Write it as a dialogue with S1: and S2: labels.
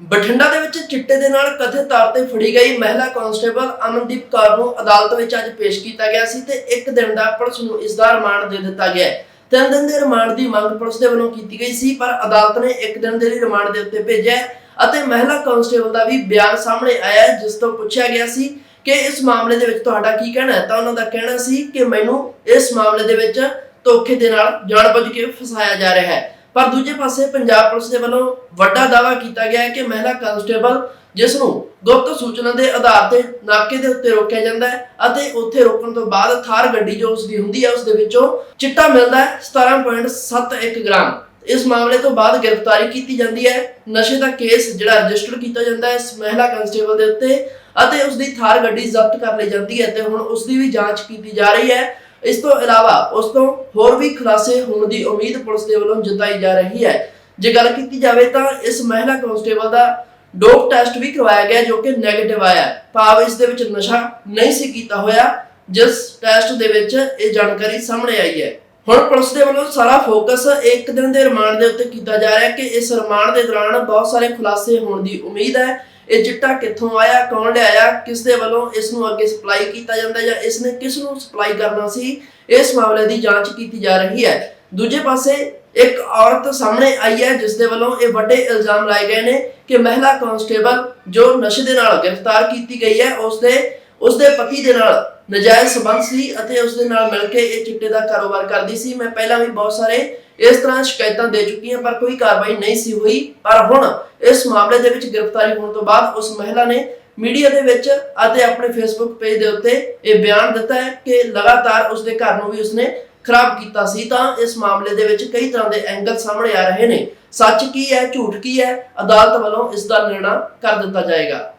S1: ਬਠਿੰਡਾ ਦੇ ਵਿੱਚ ਚਿੱਟੇ ਦੇ ਨਾਲ ਕਥਿਤ ਤੌਰ ਤੇ ਫੜੀ ਗਈ ਮਹਿਲਾ ਕਾਂਸਟੇਬਲ ਅਮਨਦੀਪ ਕੌਰ ਨੂੰ ਅਦਾਲਤ ਵਿੱਚ ਅੱਜ ਪੇਸ਼ ਕੀਤਾ ਗਿਆ ਸੀ ਤੇ ਇੱਕ ਦਿਨ ਦਾ ਪੁਲਿਸ ਨੂੰ ਇਸ ਦਾ ਰਿਮਾਂਡ ਦੇ ਦਿੱਤਾ ਗਿਆ ਹੈ। ਤਿੰਨ ਦਿਨ ਦੇ ਰਿਮਾਂਡ ਦੀ ਮੰਗ ਪੁਲਿਸ ਦੇ ਵੱਲੋਂ ਕੀਤੀ ਗਈ ਸੀ, ਪਰ ਅਦਾਲਤ ਨੇ ਇੱਕ ਦਿਨ ਦੇ ਲਈ ਰਿਮਾਂਡ ਦੇ ਉੱਤੇ ਭੇਜਿਆ ਅਤੇ ਮਹਿਲਾ ਕਾਂਸਟੇਬਲ ਦਾ ਵੀ ਬਿਆਨ ਸਾਹਮਣੇ ਆਇਆ ਜਿਸ ਤੋਂ ਪੁੱਛਿਆ ਗਿਆ ਸੀ ਕਿ ਇਸ ਮਾਮਲੇ ਦੇ ਵਿੱਚ ਤੁਹਾਡਾ ਕੀ ਕਹਿਣਾ ਹੈ? ਤਾਂ ਉਹਨਾਂ ਦਾ ਕਹਿਣਾ ਸੀ ਕਿ ਮੈਨੂੰ ਇਸ ਮਾਮਲੇ ਦੇ ਵਿੱਚ ਧੋਖੇ ਦੇ ਨਾਲ ਜਾਣਬੁੱਝ ਕੇ ਫਸਾਇਆ ਜਾ ਰਿਹਾ ਹੈ। ਪਰ ਦੂਜੇ ਪਾਸੇ ਪੰਜਾਬ ਪੁਲਿਸ ਦੇ ਵੱਲੋਂ ਵੱਡਾ ਦਾਅਵਾ ਕੀਤਾ ਗਿਆ ਹੈ ਕਿ ਮਹਿਲਾ ਕਾਂਸਟੇਬਲ ਜਿਸ ਨੂੰ ਗੁਪਤ ਸੂਚਨਾ ਦੇ ਆਧਾਰ ਤੇ ਨਾਕੇ ਦੇ ਉੱਤੇ ਰੋਕਿਆ ਜਾਂਦਾ ਹੈ ਅਤੇ ਉੱਥੇ ਰੋਕਣ ਤੋਂ ਬਾਅਦ ਥਾਰ ਗੱਡੀ ਜੋ ਉਸ ਦੀ ਹੁੰਦੀ ਹੈ ਉਸ ਦੇ ਵਿੱਚੋਂ ਚਿੱਟਾ ਮਿਲਦਾ ਹੈ 17.71 ਗ੍ਰਾਮ। ਇਸ ਮਾਮਲੇ ਤੋਂ ਬਾਅਦ ਗ੍ਰਿਫਤਾਰੀ ਕੀਤੀ ਜਾਂਦੀ ਹੈ। ਨਸ਼ੇ ਦਾ ਕੇਸ ਜਿਹੜਾ ਰਜਿਸਟਰ ਕੀਤਾ ਜਾਂਦਾ ਹੈ ਇਸ ਮਹਿਲਾ ਕਾਂਸਟੇਬਲ ਦੇ ਉੱਤੇ ਅਤੇ ਉਸ ਦੀ ਥਾਰ ਗੱਡੀ ਜ਼ਬਤ ਕਰ ਲਈ ਜਾਂਦੀ ਹੈ ਤੇ ਹੁਣ ਉਸ ਦੀ ਵੀ ਜਾਂਚ ਕੀਤੀ ਜਾ ਰਹੀ ਹੈ। ਇਸ ਤੋਂ ਇਲਾਵਾ ਉਸ ਤੋਂ ਹੋਰ ਵੀ ਖੁਲਾਸੇ ਹੋਣ ਦੀ ਉਮੀਦ ਪੁਲਿਸ ਦੇ ਵੱਲੋਂ ਜਤਾਈ ਜਾ ਰਹੀ ਹੈ। ਜੇ ਗੱਲ ਕੀਤੀ ਜਾਵੇ ਤਾਂ ਇਸ ਮਹਿਲਾ ਕਾਂਸਟੇਬਲ ਦਾ ਡੋਪ ਟੈਸਟ ਵੀ ਕਰਵਾਇਆ ਗਿਆ ਜੋ ਕਿ 네ਗੇਟਿਵ ਆਇਆ। ਭਾਵ ਇਸ ਦੇ ਵਿੱਚ ਨਸ਼ਾ ਨਹੀਂ ਸੀ ਕੀਤਾ ਹੋਇਆ, ਜਿਸ ਟੈਸਟ ਦੇ ਵਿੱਚ ਇਹ ਜਾਣਕਾਰੀ ਸਾਹਮਣੇ ਆਈ ਹੈ। ਹੁਣ ਪੁਲਿਸ ਦੇ ਵੱਲੋਂ ਸਾਰਾ ਫੋਕਸ ਇੱਕ ਦਿਨ ਦੇ ਰਿਮਾਂਡ ਦੇ ਉੱਤੇ ਕੀਤਾ ਜਾ ਰਿਹਾ ਹੈ ਕਿ ਇਸ ਰਿਮਾਂਡ ਦੇ ਦੌਰਾਨ ਬਹੁਤ ਸਾਰੇ ਖੁਲਾਸੇ ਹੋਣ ਦੀ ਉਮੀਦ ਹੈ। ਇਹ ਚਿੱਟਾ ਕਿੱਥੋਂ ਆਇਆ, ਕੌਣ ਲਿਆਇਆ ਕਿਸ ਦੇ ਵੱਲੋਂ ਇਸ ਨੂੰ ਅੱਗੇ ਸਪਲਾਈ ਕੀਤਾ ਜਾਂਦਾ ਜਾਂ ਇਸ ਨੇ ਕਿਸ ਨੂੰ ਸਪਲਾਈ ਕਰਨਾ ਸੀ, ਇਸ ਮਾਮਲੇ ਦੀ ਜਾਂਚ ਕੀਤੀ ਜਾ ਰਹੀ ਹੈ। ਦੂਜੇ ਪਾਸੇ ਇੱਕ ਔਰਤ ਸਾਹਮਣੇ ਆਈ ਹੈ ਜਿਸ ਦੇ ਵੱਲੋਂ ਇਹ ਵੱਡੇ ਇਲਜ਼ਾਮ ਲਾਏ ਗਏ ਨੇ ਕਿ ਮਹਿਲਾ ਕਾਂਸਟੇਬਲ ਜੋ ਨਸ਼ੇ ਦੇ ਨਾਲ ਗ੍ਰਿਫਤਾਰ ਕੀਤੀ ਗਈ ਹੈ ਉਸ ਦੇ ਉਸ ਦੇ ਪਤੀ ਦੇ ਨਾਲ ਨਜਾਇਜ਼ ਸਬੰਧ ਸੀ ਅਤੇ ਉਸ ਦੇ ਨਾਲ ਮਿਲ ਕੇ ਇਹ ਚਿੱਟੇ ਦਾ ਕਾਰੋਬਾਰ ਕਰਦੀ ਸੀ। ਮੈਂ ਪਹਿਲਾਂ ਵੀ ਬਹੁਤ ਸਾਰੇ ਇਸ ਤਰ੍ਹਾਂ ਸ਼ਿਕਾਇਤਾਂ ਦੇ ਚੁੱਕੀਆਂ ਪਰ ਕੋਈ ਕਾਰਵਾਈ ਨਹੀਂ ਸੀ ਹੋਈ। ਪਰ ਹੁਣ ਇਸ ਮਾਮਲੇ ਦੇ ਵਿੱਚ ਗ੍ਰਿਫਤਾਰੀ ਹੋਣ ਤੋਂ ਬਾਅਦ ਉਸ ਮਹਿਲਾ ਨੇ ਮੀਡੀਆ ਦੇ ਵਿੱਚ ਅਤੇ ਆਪਣੇ ਫੇਸਬੁੱਕ ਪੇਜ ਦੇ ਉੱਤੇ ਇਹ ਬਿਆਨ ਦਿੱਤਾ ਹੈ ਕਿ ਲਗਾਤਾਰ ਉਸ ਦੇ ਘਰ ਨੂੰ ਵੀ ਉਸਨੇ ਖਰਾਬ ਕੀਤਾ ਸੀ। ਤਾਂ ਇਸ ਮਾਮਲੇ ਦੇ ਵਿੱਚ ਕਈ ਤਰ੍ਹਾਂ ਦੇ ਐਂਗਲ ਸਾਹਮਣੇ ਆ ਰਹੇ ਨੇ। ਸੱਚ ਕੀ ਹੈ, ਝੂਠ ਕੀ ਹੈ, ਅਦਾਲਤ ਵੱਲੋਂ ਇਸ ਦਾ ਨਿਰਣਾ ਕਰ ਦਿੱਤਾ ਜਾਏਗਾ।